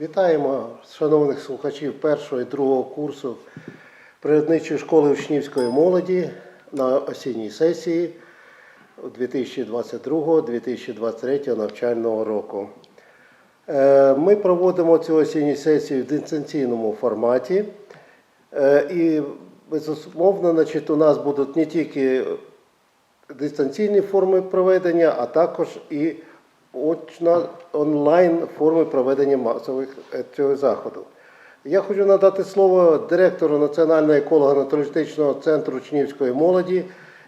Вітаємо шановних слухачів першого і другого курсу природничої школи учнівської молоді на осінній сесії 2022-2023 навчального року. Е, Ми проводимо цю осінню сесію в дистанційному форматі. Е, І безумовно, значить, у нас будуть не тільки дистанційні форми проведення, а також і очна онлайн форми проведення масових е, цього заходу. Я хочу надати слово директору Національного еколого-натуралістичного центру учнівської молоді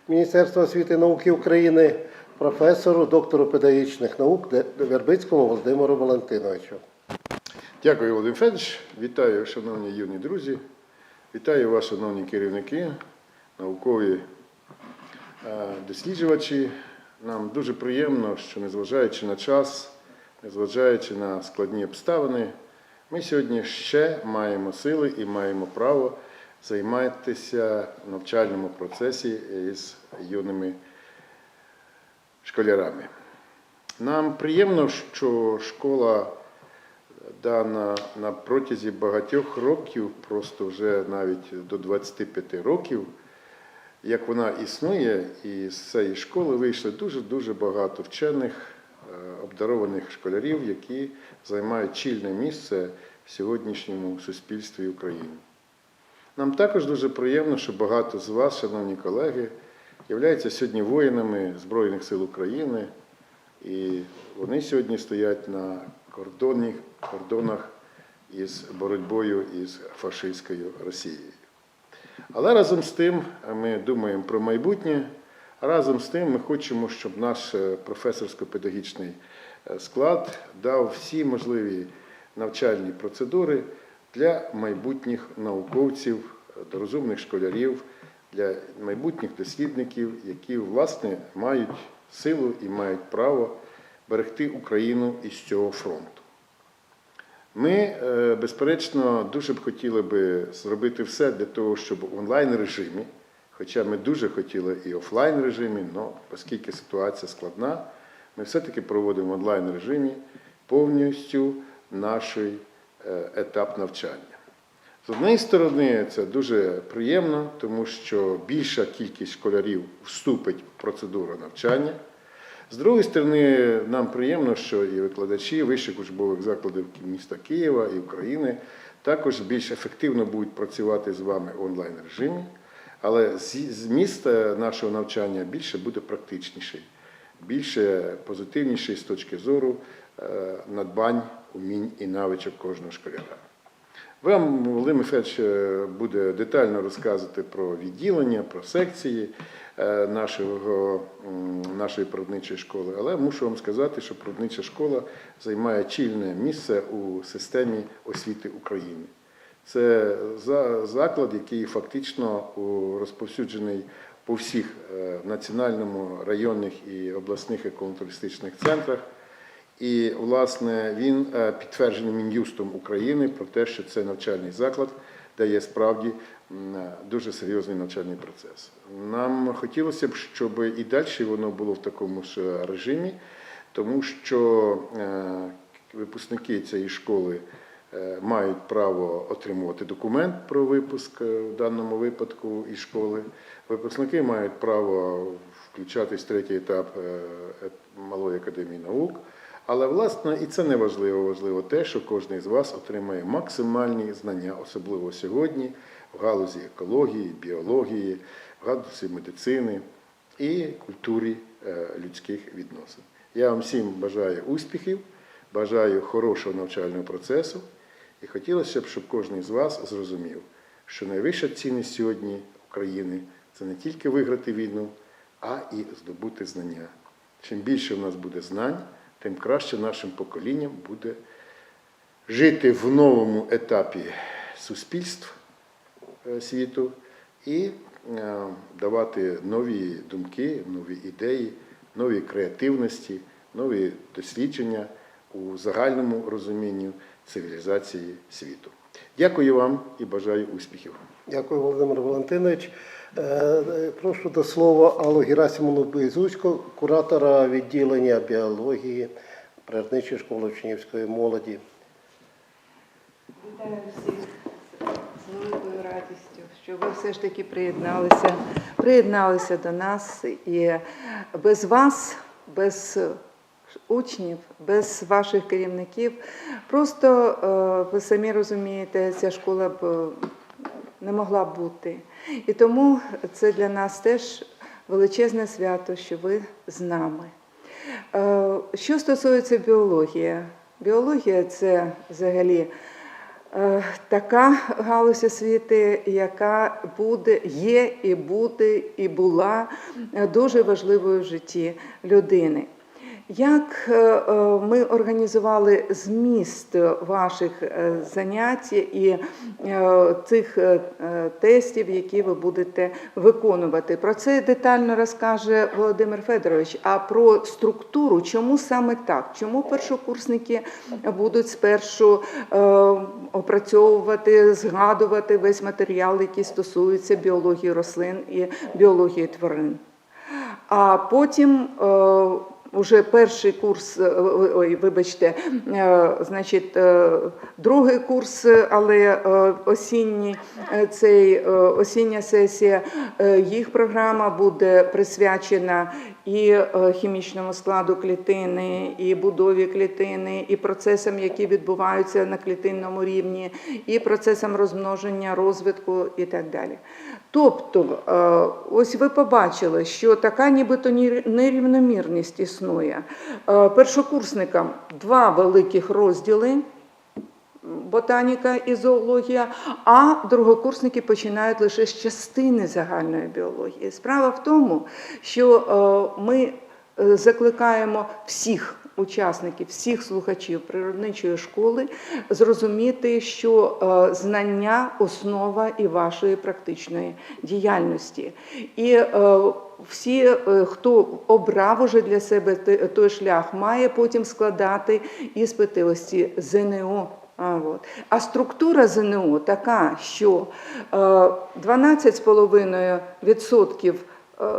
Міністерства освіти і науки України, професору, доктору педагогічних наук Вербицькому Володимиру Валентиновичу. Дякую, Володимир Федорович. Вітаю, шановні юні друзі. Вітаю вас, шановні керівники, наукові е, досліджувачі. Нам дуже приємно, що незважаючи на час, незважаючи на складні обставини, ми сьогодні ще маємо сили і маємо право займатися в навчальному процесі із юними школярами. Нам приємно, що школа дана на протязі багатьох років, просто вже навіть до 25 років, як вона існує, і з цієї школи вийшло дуже-дуже багато вчених, е, обдарованих школярів, які займають чільне місце в сьогоднішньому суспільстві України. Нам також дуже приємно, що багато з вас, шановні колеги, являються сьогодні воїнами Збройних сил України, і вони сьогодні стоять на кордоні, кордонах із боротьбою із фашистською Росією. Але разом з тим ми думаємо про майбутнє. Разом з тим ми хочемо, щоб наш е, професорсько-педагогічний е, склад дав всі можливі навчальні процедури для майбутніх науковців, е, розумних школярів, для майбутніх дослідників, які власне мають силу і мають право берегти Україну із цього фронту. Ми, е, безперечно, дуже б хотіли би зробити все для того, щоб в онлайн режимі, хоча ми дуже хотіли і офлайн режимі, але оскільки ситуація складна, ми все-таки проводимо в онлайн режимі повністю наш е, етап навчання. З однієї сторони, це дуже приємно, тому що більша кількість школярів вступить в процедуру навчання. З другої сторони, нам приємно, що і викладачі вищих учбових закладів міста Києва і України також більш ефективно будуть працювати з вами в онлайн режимі, але зі- зміст нашого навчання більше буде практичніший, більше позитивніший з точки зору е, надбань, умінь і навичок кожного школяра. Вам Володимир Федорович е, буде детально розказувати про відділення, про секції е, нашого, нашої природничої школи. Але мушу вам сказати, що природнича школа займає чільне місце у системі освіти України. Це заклад, який фактично розповсюджений по всіх е, національному, районних і обласних економічних центрах. І, власне, він е, підтверджений Мін'юстом України про те, що це навчальний заклад, де є справді е, дуже серйозний навчальний процес. Нам хотілося б, щоб і далі воно було в такому ж режимі, тому що е, випускники цієї школи е, мають право отримувати документ про випуск е, в даному випадку із школи. Випускники мають право включатись в третій етап е, е, Малої академії наук. Але власне і це не важливо. Важливо те, що кожен з вас отримає максимальні знання, особливо сьогодні, в галузі екології, біології, в галузі медицини і культурі е, людських відносин. Я вам всім бажаю успіхів, бажаю хорошого навчального процесу. І хотілося б, щоб кожен з вас зрозумів, що найвища цінність сьогодні України це не тільки виграти війну, а і здобути знання. Чим більше в нас буде знань, тим краще нашим поколінням буде жити в новому етапі суспільств е, світу і е, давати нові думки, нові ідеї, нові креативності, нові дослідження у загальному розумінні цивілізації світу. Дякую вам і бажаю успіхів. Дякую, Володимир Валентинович. Е, Прошу до слова Аллу Герасимовну Безуцьку, куратора відділення біології природничої школи учнівської молоді. Вітаю всіх з великою радістю, що ви все ж таки приєдналися, приєдналися до нас. І без вас, без учнів, без ваших керівників, просто е, ви самі розумієте, ця школа б е, не могла бути. І тому це для нас теж величезне свято, що ви з нами. Е, Що стосується біології, біологія це взагалі е, така галузь освіти, яка буде, є і буде, і була е, дуже важливою в житті людини. Як е, е, ми організували зміст ваших е, занять і цих тестів, які ви будете виконувати? Про це детально розкаже Володимир Федорович. А про структуру, чому саме так? Чому першокурсники будуть спершу опрацьовувати, згадувати весь матеріал, який стосується біології рослин і біології тварин? А потім уже перший курс, е, ой, вибачте, е, значить, е, другий курс, але е, осінній, е, цей е, осіння сесія, е, їх програма буде присвячена і е, хімічному складу клітини, і будові клітини, і процесам, які відбуваються на клітинному рівні, і процесам розмноження, розвитку і так далі. Тобто, е, ось ви побачили, що така нібито ні- нерівномірність існує. Е, Першокурсникам два великих розділи. Ботаніка і зоологія, а другокурсники починають лише з частини загальної біології. Справа в тому, що е, ми закликаємо всіх учасників, всіх слухачів природничої школи зрозуміти, що е, знання основа і вашої практичної діяльності. І е, всі, е, хто обрав уже для себе той шлях, має потім складати іспити ось ці ЗНО. А, от. а структура ЗНО така, що е, 12,5% е,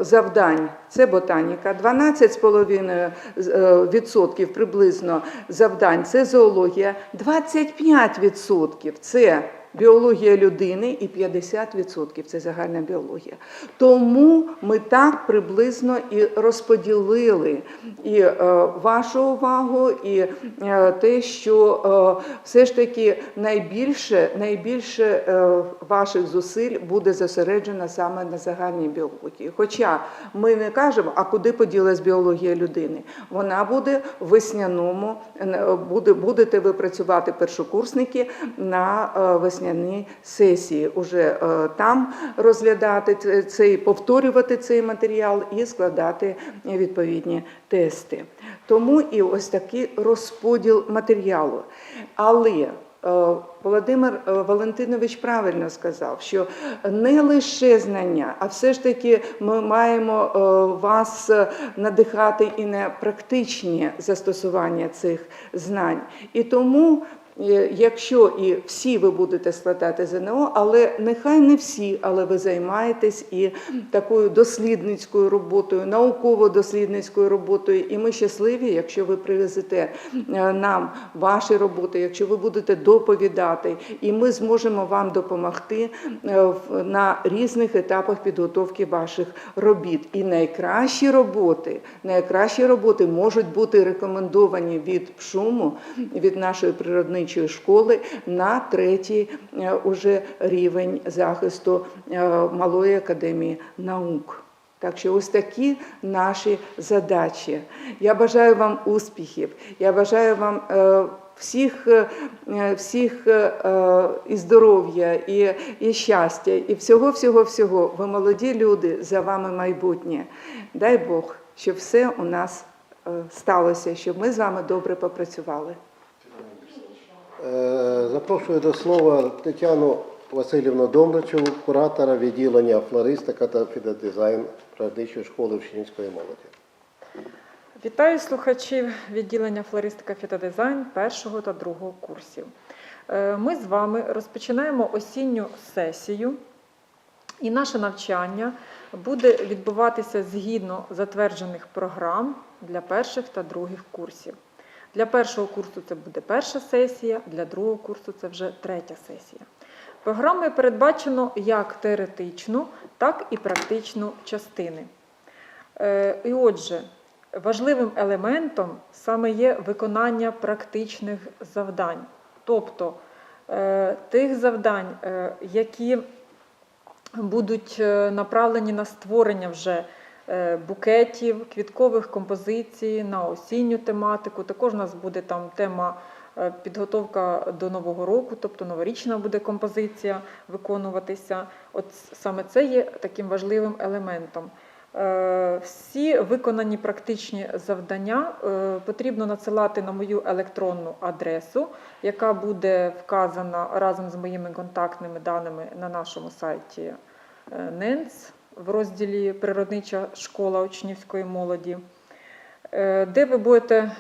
завдань. Це ботаніка, 12,5% е, приблизно завдань. Це зоологія, 25% це біологія людини і 50% це загальна біологія. Тому ми так приблизно і розподілили і е, вашу увагу, і е, те, що е, все ж таки найбільше, найбільше ваших зусиль буде зосереджено саме на загальній біології. Хоча ми не кажемо, а куди поділась біологія людини. Вона буде в весняному, буде, будете ви працювати першокурсники на е, весняній сесії. Уже е, там розглядати цей, повторювати цей матеріал і складати відповідні тести. Тому і ось такий розподіл матеріалу. Але е, Володимир е, Валентинович правильно сказав, що не лише знання, а все ж таки ми маємо вас надихати і на практичні застосування цих знань. І тому. Е, Якщо і всі ви будете складати ЗНО, але нехай не всі, але ви займаєтесь і такою дослідницькою роботою, науково-дослідницькою роботою. І ми щасливі, якщо ви привезете е, нам ваші роботи, якщо ви будете доповідати, і ми зможемо вам допомогти е, на різних етапах підготовки ваших робіт. І найкращі роботи, найкращі роботи можуть бути рекомендовані від ПШУМу, від нашої природничої школи на третій е, уже рівень захисту е, Малої академії наук. Так що ось такі наші задачі. Я бажаю вам успіхів. Я бажаю вам е, всіх, всіх і здоров'я, і, і щастя, і всього, всього, всього. Ви молоді люди, за вами майбутнє. Дай Бог, щоб все у нас сталося, щоб ми з вами добре попрацювали. Е, Запрошую до слова Тетяну Васильівну Домрачеву, куратора відділення флористика та фідодизайн природничої школи Вчинської молоді. Вітаю слухачів відділення флористика фітодизайн першого та другого курсів. Е, Ми з вами розпочинаємо осінню сесію, і наше навчання буде відбуватися згідно затверджених програм для перших та других курсів. Для першого курсу це буде перша сесія, для другого курсу це вже третя сесія. Програмою передбачено як теоретичну, так і практичну частини. Е, І отже, важливим елементом саме є виконання практичних завдань, тобто е, тих завдань, е, які будуть направлені на створення вже букетів, квіткових композицій на осінню тематику. Також у нас буде там тема е, підготовка до Нового року, тобто новорічна буде композиція виконуватися. От саме це є таким важливим елементом. Е, Всі виконані практичні завдання е, потрібно надсилати на мою електронну адресу, яка буде вказана разом з моїми контактними даними на нашому сайті е, НЕНЦ в розділі Природнича школа учнівської молоді, е, де ви будете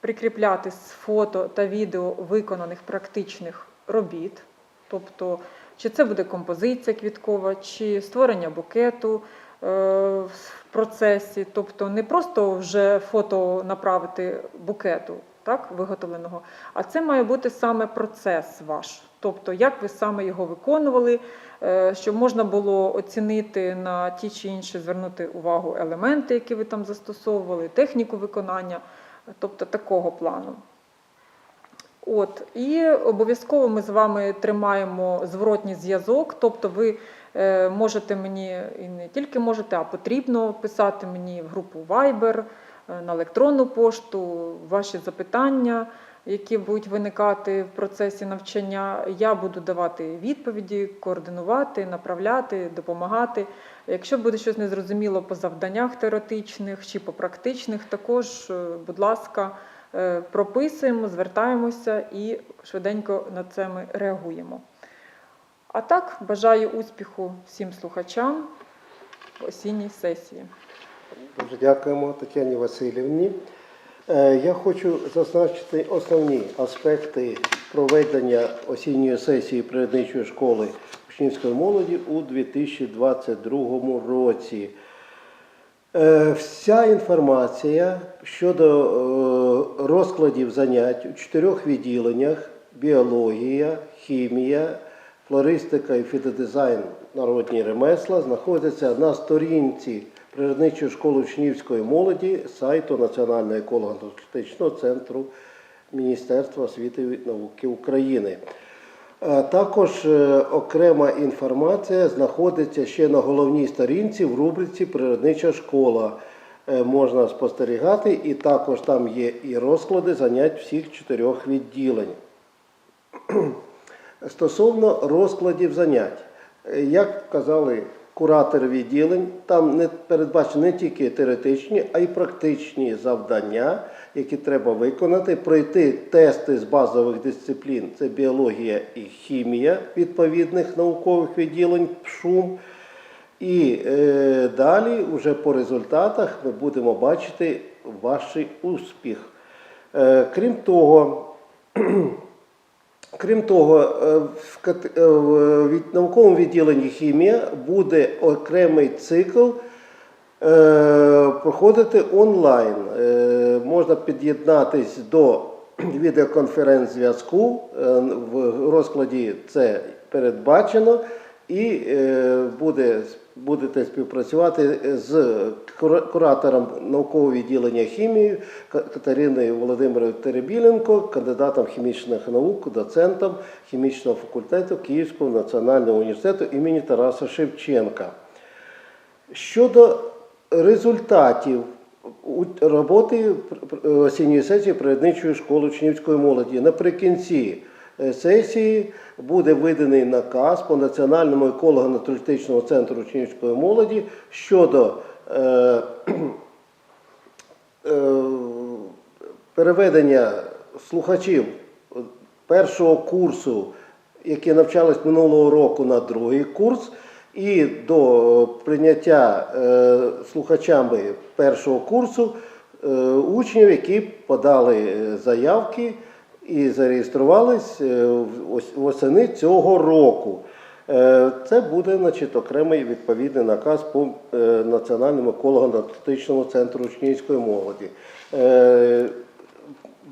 прикріпляти з фото та відео виконаних практичних робіт, тобто чи це буде композиція квіткова, чи створення букету е, в процесі, тобто не просто вже фото направити букету так, виготовленого, а це має бути саме процес ваш. Тобто, як ви саме його виконували, е, щоб можна було оцінити на ті чи інші, звернути увагу елементи, які ви там застосовували, техніку виконання, тобто такого плану. От, і обов'язково ми з вами тримаємо зворотній зв'язок, тобто ви е, можете мені і не тільки можете, а потрібно писати мені в групу Viber, е, на електронну пошту, ваші запитання, які будуть виникати в процесі навчання. Я буду давати відповіді, координувати, направляти, допомагати. Якщо буде щось незрозуміло по завданнях теоретичних чи по практичних, також, е, будь ласка, е, прописуємо, звертаємося і швиденько на це ми реагуємо. А так, бажаю успіху всім слухачам в осінній сесії. Дуже дякуємо Тетяні Васильівні. Е, Я хочу зазначити основні аспекти проведення осінньої сесії природничої школи учнівської молоді у 2022 році. Е, Вся інформація щодо е, розкладів занять у чотирьох відділеннях: біологія, хімія, флористика і фітодизайн народні ремесла знаходиться на сторінці природничої школи учнівської молоді сайту Національного еколого-туристичного центру Міністерства освіти і науки України. Е, Також е, окрема інформація знаходиться ще на головній сторінці в рубриці Природнича школа. Е, Можна спостерігати, і також там є і розклади занять всіх чотирьох відділень. Стосовно розкладів занять, як казали куратори відділень, там не передбачені не тільки теоретичні, а й практичні завдання, які треба виконати, пройти тести з базових дисциплін це біологія і хімія відповідних наукових відділень ПШУМ. І е, далі, вже по результатах, ми будемо бачити ваш успіх. Е, крім того, Крім того, е, в кат- е, в науковому відділенні хімія буде окремий цикл е, проходити онлайн. Е, Можна під'єднатись до відеоконференц-зв'язку. Е, В розкладі це передбачено. І е, буде, будете співпрацювати з куратором наукового відділення хімії Катериною Володимирою Теребіленко, кандидатом хімічних наук, доцентом хімічного факультету Київського національного університету імені Тараса Шевченка. Щодо результатів роботи осінньої сесії природничої школи учнівської молоді наприкінці сесії. Буде виданий наказ по Національному еколого-натуристичному центру учнівської молоді щодо е, е, переведення слухачів першого курсу, які навчались минулого року на другий курс, і до прийняття е, слухачами першого курсу е, учнів, які подали е, заявки і зареєструвались е, восени цього року. Е, Це буде значить, окремий відповідний наказ по е, Національному еколого-натуристичному центру учнівської молоді.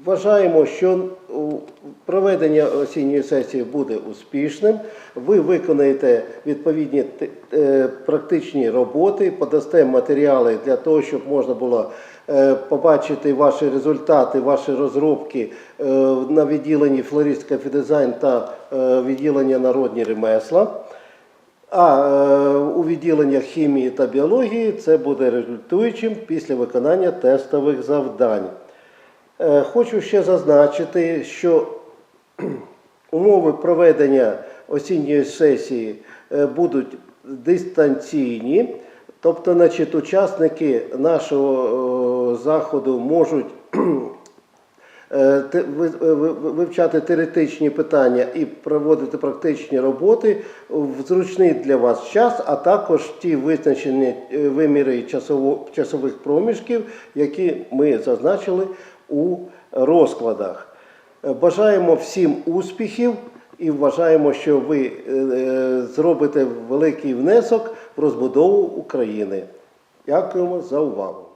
Вважаємо, що проведення осінньої сесії буде успішним. Ви виконаєте відповідні практичні роботи, подасте матеріали для того, щоб можна було побачити ваші результати, ваші розробки е, на відділенні флористика фідизайн та е, відділення народні ремесла. А е, у відділеннях хімії та біології це буде результуючим після виконання тестових завдань. Е, Хочу ще зазначити, що умови проведення осінньої сесії е, будуть дистанційні, тобто, значить, учасники нашого е, заходу можуть е, ви- вивчати теоретичні питання і проводити практичні роботи в зручний для вас час, а також ті визначені е, виміри часових проміжків, які ми зазначили у розкладах. Е, Бажаємо всім успіхів і вважаємо, що ви е, е, зробите великий внесок розбудову України. Дякуємо за увагу.